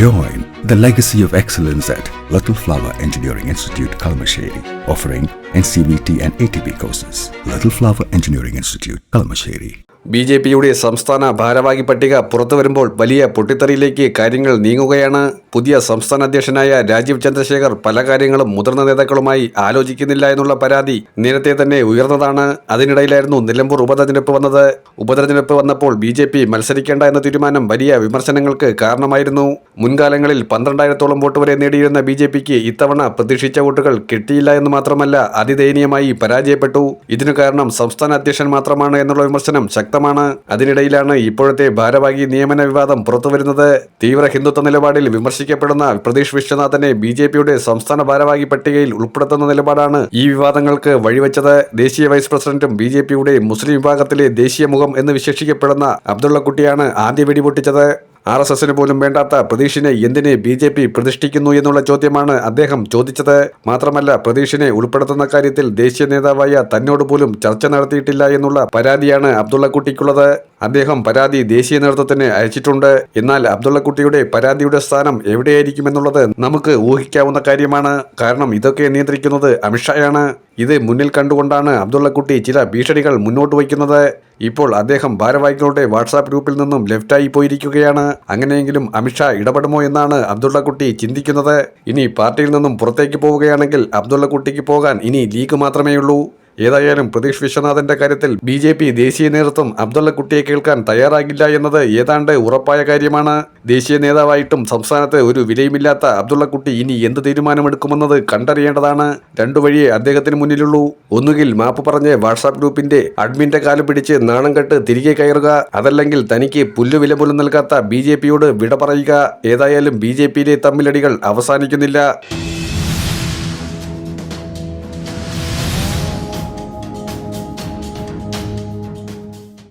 Join the legacy of excellence at Little Flower Engineering Institute, Kalamasheri, offering NCVT and ATP courses. Little Flower Engineering Institute, Kalamasheri. B J പിയുടെ സംസ്ഥാന ഭാരവാഹി പട്ടിക പുറത്തു വരുമ്പോൾ വലിയ പൊട്ടിത്തെറിയിലേക്ക് കാര്യങ്ങൾ നീങ്ങുകയാണ്. പുതിയ സംസ്ഥാന അധ്യക്ഷനായ രാജീവ് ചന്ദ്രശേഖർ പല കാര്യങ്ങളും മുതിർന്ന നേതാക്കളുമായി ആലോചിക്കുന്നില്ല എന്നുള്ള പരാതി നേരത്തെ തന്നെ ഉയർന്നതാണ്. അതിനിടയിലായിരുന്നു നിലമ്പൂർ ഉപതെരഞ്ഞെടുപ്പ് വന്നത്. ഉപതെരഞ്ഞെടുപ്പ് വന്നപ്പോൾ ബി ജെ പി മത്സരിക്കേണ്ട എന്ന തീരുമാനം വലിയ വിമർശനങ്ങൾക്ക് കാരണമായിരുന്നു. മുൻകാലങ്ങളിൽ പന്ത്രണ്ടായിരത്തോളം വോട്ട് വരെ നേടിയിരുന്ന ബി ജെ പിക്ക് ഇത്തവണ പ്രതീക്ഷിച്ച വോട്ടുകൾ കിട്ടിയില്ല എന്ന് മാത്രമല്ല അതിദയനീയമായി പരാജയപ്പെട്ടു. ഇതിനു കാരണം സംസ്ഥാന അധ്യക്ഷൻ മാത്രമാണ് എന്നുള്ള വിമർശനം ശക്തമാണ് അതിനിടയിലാണ് ഇപ്പോഴത്തെ ഭാരവാഹി നിയമന വിവാദം പുറത്തുവരുന്നത്. തീവ്ര ഹിന്ദുത്വ നിലപാടിൽ വിമർശിക്കപ്പെടുന്ന പ്രതീഷ് വിശ്വനാഥനെ ബി ജെ പിയുടെ സംസ്ഥാന ഭാരവാഹി പട്ടികയിൽ ഉൾപ്പെടുത്തുന്ന നിലപാടാണ് ഈ വിവാദങ്ങൾക്ക് വഴിവെച്ചത്. ദേശീയ വൈസ് പ്രസിഡന്റും ബി ജെ പിയുടെ മുസ്ലിം വിഭാഗത്തിലെ ദേശീയ മുഖം എന്ന് വിശേഷിക്കപ്പെടുന്ന അബ്ദുള്ളക്കുട്ടിയാണ് ആദ്യ വെടിപൊട്ടിച്ചത് ആർ എസ് എസിന് പോലും വേണ്ടാത്ത പ്രതീഷിനെ എന്തിനെ ബി ജെ പി പ്രതിഷ്ഠിക്കുന്നു എന്നുള്ള ചോദ്യമാണ് അദ്ദേഹം ചോദിച്ചത്. മാത്രമല്ല പ്രതീഷിനെ ഉൾപ്പെടുത്തുന്ന കാര്യത്തിൽ ദേശീയ നേതാവായ തന്നോട് പോലും ചർച്ച നടത്തിയിട്ടില്ല എന്നുള്ള പരാതിയാണ് അബ്ദുള്ളക്കുട്ടിക്കുള്ളത്. അദ്ദേഹം പരാതി ദേശീയ നേതൃത്വത്തിന് അയച്ചിട്ടുണ്ട്. എന്നാൽ അബ്ദുള്ളക്കുട്ടിയുടെ പരാതിയുടെ സ്ഥാനം എവിടെയായിരിക്കുമെന്നുള്ളത് നമുക്ക് ഊഹിക്കാവുന്ന കാര്യമാണ്. കാരണം ഇതൊക്കെ നിയന്ത്രിക്കുന്നത് അമിത്ഷായാണ്. ഇത് മുന്നിൽ കണ്ടുകൊണ്ടാണ് അബ്ദുള്ളക്കുട്ടി ചില ഭീഷണികൾ മുന്നോട്ട് വയ്ക്കുന്നത്. ഇപ്പോൾ അദ്ദേഹം ഭാരവാഹികളുടെ വാട്സാപ്പ് ഗ്രൂപ്പിൽ നിന്നും ലെഫ്റ്റായി പോയിരിക്കുകയാണ്. അങ്ങനെയെങ്കിലും അമിത്ഷാ ഇടപെടുമോ എന്നാണ് അബ്ദുള്ളക്കുട്ടി ചിന്തിക്കുന്നത്. ഇനി പാർട്ടിയിൽ നിന്നും പുറത്തേക്ക് പോവുകയാണെങ്കിൽ അബ്ദുള്ളക്കുട്ടിക്ക് പോകാൻ ഇനി ലീഗ് മാത്രമേയുള്ളൂ. ഏതായാലും പ്രതീഷ് വിശ്വനാഥന്റെ കാര്യത്തിൽ ബി ജെ പി ദേശീയ നേതൃത്വം അബ്ദുള്ളക്കുട്ടിയെ കേൾക്കാൻ തയ്യാറാകില്ല എന്നത് ഏതാണ്ട് ഉറപ്പായ കാര്യമാണ്. ദേശീയ നേതാവായിട്ടും സംസ്ഥാനത്ത് ഒരു വിലയുമില്ലാത്ത അബ്ദുള്ളക്കുട്ടി ഇനി എന്ത് തീരുമാനമെടുക്കുമെന്നത് കണ്ടറിയേണ്ടതാണ്. രണ്ടു വഴിയേ അദ്ദേഹത്തിന് മുന്നിലുള്ളൂ. ഒന്നുകിൽ മാപ്പ് പറഞ്ഞ് വാട്സാപ്പ് ഗ്രൂപ്പിന്റെ അഡ്മിന്റെ കാലം പിടിച്ച് നാണം കെട്ട് തിരികെ കയറുക അതല്ലെങ്കിൽ തനിക്ക് പുല്ലുവില പോലും നൽകാത്ത ബി ജെ പിയോട് വിട പറയുക. ഏതായാലും ബി ജെ പിയിലെ തമ്മിലടികൾ അവസാനിക്കുന്നില്ല.